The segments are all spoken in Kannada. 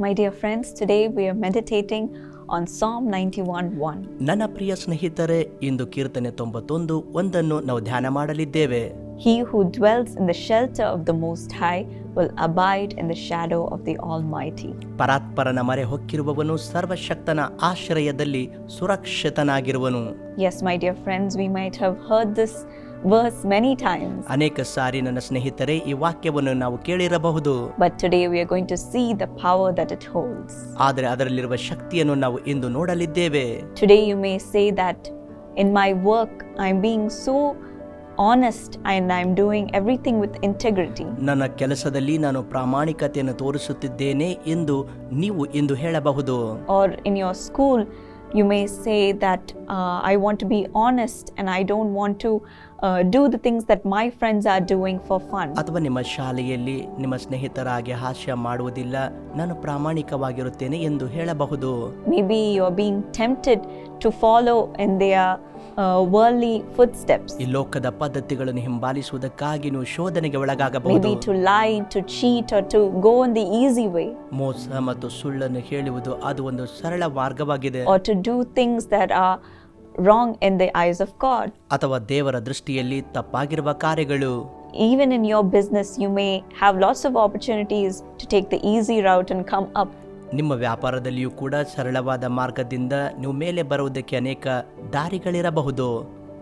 My dear friends, today we are meditating on Psalm 91 1. ನನ್ನ ಪ್ರಿಯ ಸ್ನೇಹಿತರೆ ಇಂದು ಕೀರ್ತನೆ ತೊಂಬತ್ತೊಂದು ಒಂದನ್ನು ನಾವು ಧ್ಯಾನ ಮಾಡಲಿದ್ದೇವೆ He who dwells in the shelter of the Most High will abide in the shadow of the Almighty. ಪರಾತ್ಪರನ ಮರೆ ಹೊಕ್ಕಿರುವವನು ಸರ್ವಶಕ್ತನ ಆಶ್ರಯದಲ್ಲಿ ಸುರಕ್ಷಿತನಾಗಿರುವನು Yes, my dear friends, we might have heard this verse many times, ಅನೇಕ ಸಾರಿ ನನ್ನ ಸ್ನೇಹಿತರೆ ಈ ವಾಕ್ಯವನ್ನು ನಾವು ಕೇಳಿರಬಹುದು but today we are going to see the power that it holds. ಆದರೆ ಅದರಲ್ಲಿರುವ ಶಕ್ತಿಯನ್ನು ನಾವು ಇಂದು ನೋಡಲಿದ್ದೇವೆ Today you may say that in my work I'm being so honest and I'm doing everything with integrity. ನನ್ನ ಕೆಲಸದಲ್ಲಿ ನಾನು ಪ್ರಾಮಾಣಿಕತೆಯನ್ನು ತೋರಿಸುತ್ತಿದ್ದೇನೆ ಎಂದು ನೀವು ಇಂದು ಹೇಳಬಹುದು Or in your school, you may say that uh, I want to be honest and I don't want to uh, do the things that my friends are doing for fun. ಅಥವಾ ನಿಮ್ಮ ಶಾಲೆಯಲ್ಲಿ ನಿಮ್ಮ ಸ್ನೇಹಿತರ ಹಾಗೆ ಹಾಸ್ಯ ಮಾಡುವುದಿಲ್ಲ ನಾನು ಪ್ರಾಮಾಣಿಕವಾಗಿರುತ್ತೇನೆ ಎಂದು ಹೇಳಬಹುದು Maybe you're being tempted to follow in their uh, worldly footsteps. ಈ ಲೋಕದ ಪದ್ಧತಿಗಳನ್ನು ಹಿಂಬಾಲಿಸುವುದಕ್ಕಾಗಿ ನೀವು ಶೋಧನೆಗೆ ಒಳಗಾಗಬಹುದು Maybe to lie, to cheat, or to go in the easy way, ಮೋಸ ಮತ್ತು ಸುಳ್ಳನ್ನು ಹೇಳುವುದು ಅದು ಒಂದು ಸರಳ ಮಾರ್ಗವಾಗಿದೆ or to do things that are wrong in the eyes of God. ಅಥವಾ ದೇವರ ದೃಷ್ಟಿಯಲ್ಲಿ ತಪ್ಪಾಗಿರುವ ಕಾರ್ಯಗಳು Even in your business, you may have lots of opportunities to take the easy route and come up. ನಿಮ್ಮ ವ್ಯಾಪಾರದಲ್ಲಿಯೂ ಕೂಡ ಸರಳವಾದ ಮಾರ್ಗದಿಂದ ನೀವು ಮೇಲೆ ಬರುವುದಕ್ಕೆ ಅನೇಕ ದಾರಿಗಳಿರಬಹುದು.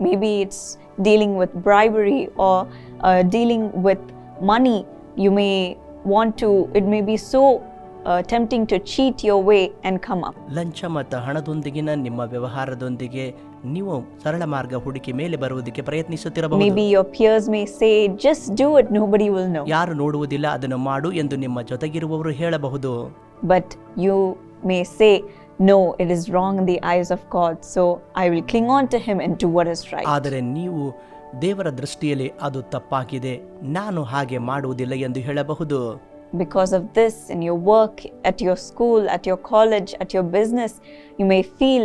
Maybe it's dealing with bribery or dealing with money you may want to it may be so attempting to cheat your way and come up ಲಂಚ ಮತ್ತು ಹಣದೊಂದಿಗಿನ ನಿಮ್ಮ ವ್ಯವಹಾರದೊಂದಿಗೆ ನೀವು ಸರಳ ಮಾರ್ಗ ಹುಡುಕಿ ಮೇಲೆ ಬರುವುದಕ್ಕೆ ಪ್ರಯತ್ನಿಸುತ್ತಿರಬಹುದು. Maybe your peers may say just do it nobody will ಯಾರು ನೋಡುವುದಿಲ್ಲ ಅದನ್ನು ಮಾಡು ಎಂದು ನಿಮ್ಮ ಜೊತೆಗಿರುವವರು ಹೇಳಬಹುದು. But you may say, no, it is wrong in the eyes of God, so I will cling on to Him and do what is right. ಆದರೆ ನೀವು ದೇವರ ದೃಷ್ಟಿಯಲ್ಲಿ ಅದು ತಪ್ಪಾಗಿದೆ ನಾನು ಹಾಗೆ ಮಾಡುವುದಿಲ್ಲ ಎಂದು ಹೇಳಬಹುದು Because of this, in your work, at your school, at your college, at your business, you may feel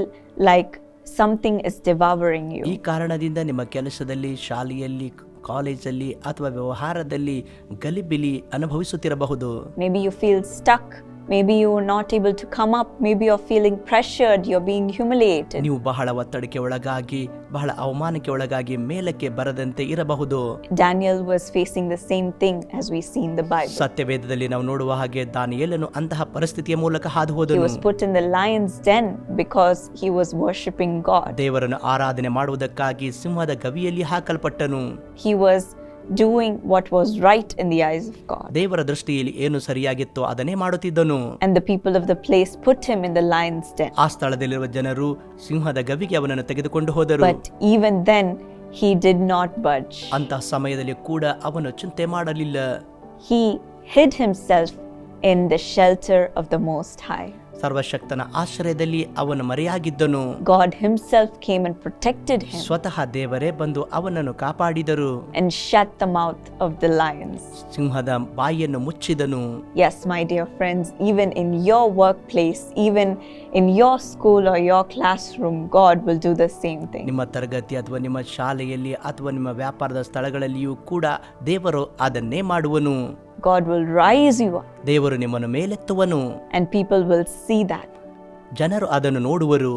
like something is devouring ಈ you. ಕಾರಣದಿಂದ ನಿಮ್ಮ ಕೆಲಸದಲ್ಲಿ ಶಾಲೆಯಲ್ಲಿ ಕಾಲೇಜಲ್ಲಿ ಅಥವಾ ವ್ಯವಹಾರದಲ್ಲಿ ಗಲಿಬಿಲಿ ಅನುಭವಿಸುತ್ತಿರಬಹುದು Maybe you feel stuck. Maybe you're not able to come up. Maybe you're feeling pressured. You're being humiliated. ನೀವು ಬಹಳ ಒತ್ತಡಕ್ಕೆ ಒಳಗಾಗಿ ಬಹಳ ಅವಮಾನಕ್ಕೆ ಒಳಗಾಗಿ ಮೇಲಕ್ಕೆ ಬರದಂತೆ ಇರಬಹುದು Daniel was facing the same thing as we see in the Bible. ಸತ್ಯವೇದದಲ್ಲಿ ನಾವು ನೋಡುವ ಹಾಗೆ ದಾನಿಯೇಲನು ಅಂತಹ ಪರಿಸ್ಥಿತಿಯ ಮೂಲಕ ಹಾದು He ಹೋದನು was put in the lion's den because he was worshipping God. ದೇವರನ್ನು ಆರಾಧನೆ ಮಾಡುವುದಕ್ಕಾಗಿ ಸಿಂಹದ ಗವಿಯಲ್ಲಿ ಹಾಕಲ್ಪಟ್ಟನು He was doing what was right in the eyes of God. ದೇವರ ದೃಷ್ಟಿಯಲ್ಲಿ ಏನು ಸರಿಯಾಗಿತ್ತೋ ಅದನ್ನೇ ಮಾಡುತ್ತಿದ್ದನು And the people of the place put him in the lion's den. ಆ ಸ್ಥಳದಲ್ಲಿರುವ ಜನರು ಸಿಂಹದ ಗವಿಗೆ ಅವನನ್ನು ತೆಗೆದುಕೊಂಡು ಹೋದರು But even then, he did not budge. ಅಂತಹ ಸಮಯದಲ್ಲಿ ಕೂಡ ಅವನು ಚಿಂತೆ ಮಾಡಲಿಲ್ಲ He hid himself in the shelter of the Most High. ಸರ್ವಶಕ್ತನ ಆಶ್ರಯದಲ್ಲಿ ಅವನು ಮರೆಯಾಗಿದ್ದನು God Himself came and protected him ಸ್ವತಃ ದೇವರೇ ಬಂದು ಅವನನ್ನು ಕಾಪಾಡಿದರು and shut the mouth of the lions. ಸಿಂಹದ ಬಾಯಿಯನ್ನು ಮುಚ್ಚಿದನು Yes, my dear friends, even in your workplace, even in your school or your classroom, God will do the same thing. ನಿಮ್ಮ ತರಗತಿ ಅಥವಾ ನಿಮ್ಮ ಶಾಲೆಯಲ್ಲಿ ಅಥವಾ ನಿಮ್ಮ ವ್ಯಾಪಾರದ ಸ್ಥಳಗಳಲ್ಲಿಯೂ ಕೂಡ ದೇವರು ಅದನ್ನೇ ಮಾಡುವನು God will rise you up, ದೇವರು ನಿಮ್ಮನ್ನು ಮೇಲೆತ್ತುವನು and people will see that. ಜನರು ಅದನ್ನು ನೋಡುವರು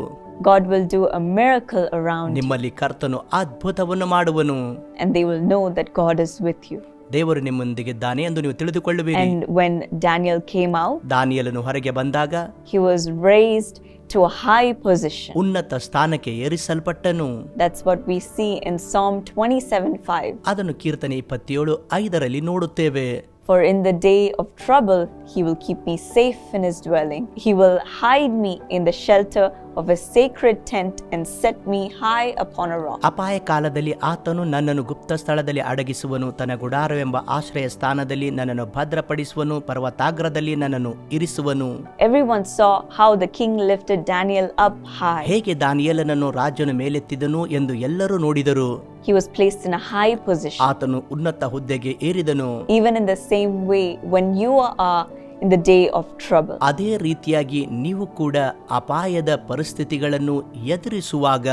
God will do a miracle around you, ನಿಮ್ಮಲ್ಲಿ ಕರ್ತನು ಅದ್ಭುತವನ್ನು ಮಾಡುವನು and they will know that God is with you. ದೇವರು ನಿಮ್ಮೊಂದಿಗಿದ್ದಾನೆ ಎಂದು ನೀವು ತಿಳಿದುಕೊಳ್ಳುವಿರಿ And when Daniel came out, ದಾನಿಯಲನು ಹೊರಗೆ ಬಂದಾಗ he was raised to a high position. ಉನ್ನತ ಸ್ಥಾನಕ್ಕೆ ಏರಿಸಲ್ಪಟ್ಟನು That's what we see in Psalm 27 5. ಅದನ್ನು ಕೀರ್ತನೆ ಇಪ್ಪತ್ತೇಳು ಐದರಲ್ಲಿ ನೋಡುತ್ತೇವೆ For in the day of trouble, he will keep me safe in his dwelling. He will hide me in the shelter of a sacred tent and set me high upon a rock. ಅಪಾಯ ಕಾಲದಲ್ಲಿ ಆತನು ನನ್ನನ್ನು ಗುಪ್ತ ಸ್ಥಳದಲ್ಲಿ ಅಡಗಿಸುವನು ತನ್ನ ಗುಡಾರವೆಂಬ ಆಶ್ರಯ ಸ್ಥಾನದಲ್ಲಿ ನನ್ನನ್ನು ಭದ್ರಪಡಿಸುವನು ಪರ್ವತಾಗ್ರದಲ್ಲಿ ನನ್ನನ್ನು ಇರಿಸುವನು Everyone saw how the king lifted Daniel up high. ಹೇಗೆ ದಾನಿಯೇಲನನ್ನು ರಾಜನು ಮೇಲೆತ್ತಿದನು ಎಂದು ಎಲ್ಲರೂ ನೋಡಿದರು He was placed in a high position. ಆತನು ಉನ್ನತ ಹುದ್ದೆಗೆ ಏರಿದನು Even in the same way, when you are in the day of trouble ಅದೇ ರೀತಿಯಾಗಿ ನೀವು ಕೂಡ ಅಪಾಯದ ಪರಿಸ್ಥಿತಿಗಳನ್ನು ಎದುರಿಸುವಾಗ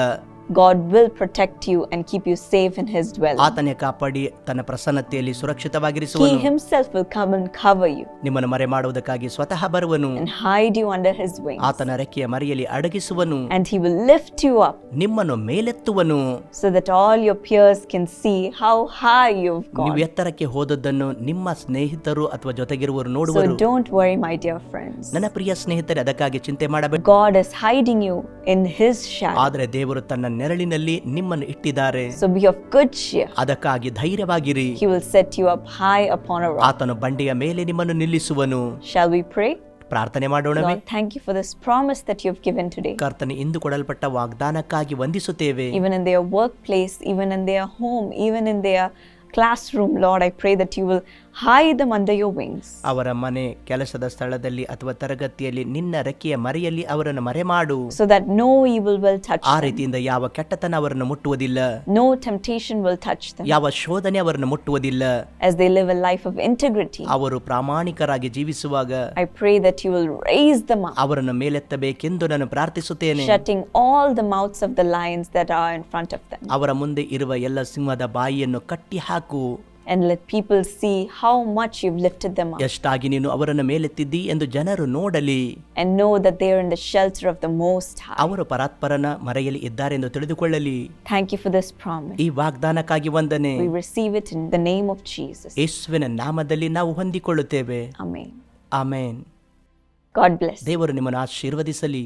God will protect you and keep you safe in His dwelling. ಆತನೇ ಕಾಪಾಡಿ ತನ್ನ ಪ್ರಸನ್ನತೆಯಲ್ಲಿ He ಸುರಕ್ಷಿತವಾಗಿರಿಸುವನು Himself will come and cover you ನಿಮ್ಮನ್ನು ಮರೆ ಮಾಡುವುದಕ್ಕಾಗಿ ಸ್ವತಃ ಬರುವನು and hide you under His wings. ಆತನ ರೆಕ್ಕೆಯ ಮರೆಯಲ್ಲಿ ಅಡಗಿಸುವನು And He will lift you up ನಿಮ್ಮನ್ನು ಮೇಲೆತ್ತುವನು so that all your peers can see how high you've ನೀವು gone. ಎತ್ತರಕ್ಕೆ ಹೋದದ್ದನ್ನು ನಿಮ್ಮ ಸ್ನೇಹಿತರು ಅಥವಾ ಜೊತೆಗಿರುವವರು So ನೋಡುವರು don't worry, my dear friends. ನನ್ನ ಪ್ರಿಯ ಸ್ನೇಹಿತರೆ ಅದಕ್ಕಾಗಿ ಚಿಂತೆ ಮಾಡಬೇಡಿ God is hiding you in His shadow. ಆದರೆ ದೇವರು ತನ್ನ ನೆರಳಿನಲ್ಲಿ ನಿಮ್ಮನ್ನು ಇಟ್ಟಿದ್ದಾರೆ So be of good cheer. ಅದಕ್ಕಾಗಿ ಧೈರ್ಯವಾಗಿರಿ He will set you up high upon a rock. ಆತನು ಬಂಡೆಯ ಮೇಲೆ ನಿಮ್ಮನ್ನು ನಿಲ್ಲಿಸುವನು Shall we pray? ಪ್ರಾರ್ಥನೆ ಮಾಡೋಣವೇ Lord, thank you for this promise that you've given today. ಕರ್ತನೆ ಇಂದು ಕೊಡಲ್ಪಟ್ಟ ವಾಗ್ದಾನಕ್ಕಾಗಿ ವಂದಿಸುತ್ತೇವೆ Even in their workplace, even in their home, even in their classroom, Lord, I pray that you will hide them under your wings. ಅವರ ಮನೆ ಕೆಲಸದ ಸ್ಥಳದಲ್ಲಿ ಅಥವಾ ತರಗತಿಯಲ್ಲಿ ನಿನ್ನ ರೆಕ್ಕೆಯ ಮರೆಯಲ್ಲಿ ಅವರನ್ನು ಮರೆಮಾಡು so that no evil will touch ಆ them, ರೀತಿಯಿಂದ ಯಾವ ಕೆಟ್ಟತನ ಅವರನ್ನು ಮುಟ್ಟುವುದಿಲ್ಲ no temptation will touch them ಯಾವ ಶೋಧನೆ ಅವರನ್ನು ಮುಟ್ಟುವುದಿಲ್ಲ as they live a life of integrity. ಅವರು ಪ್ರಾಮಾಣಿಕರಾಗಿ ಜೀವಿಸುವಾಗ I pray that you will raise them up, ಅವರನ್ನು ಮೇಲೆತ್ತಬೇಕೆಂದು ನಾನು ಪ್ರಾರ್ಥಿಸುತ್ತೇನೆ shutting all the mouths of the lions that are in front of them. ಅವರ ಮುಂದೆ ಇರುವ ಎಲ್ಲ ಸಿಂಹದ ಬಾಯಿಯನ್ನು ಕಟ್ಟಿ ಹಾಕು And let people see how much you've lifted them up ಎಷ್ಟಾಗಿ ನೀನು ಅವರನ್ನು ಮೇಲೆತ್ತಿದ್ದಿ ಎಂದು ಜನರು ನೋಡಲಿ and know that they are in the shelter of the Most High. ಅವರು ಪರಾತ್ಪರನ ಮರೆಯಲ್ಲಿ ಇದ್ದಾರೆಂದು ತಿಳಿದುಕೊಳ್ಳಲಿ Thank you for this promise. ಈ ವಾಗ್ದಾನಕ್ಕಾಗಿ ವಂದನೆ We receive it in the name of Jesus. ಯೇಸುವಿನ ನಾಮದಲ್ಲಿ ನಾವು ಹೊಂದಿಕೊಳ್ಳುತ್ತೇವೆ Amen. ಆಮೇನ್ God bless. ದೇವರು ನಿಮ್ಮನ್ನು ಆಶೀರ್ವದಿಸಲಿ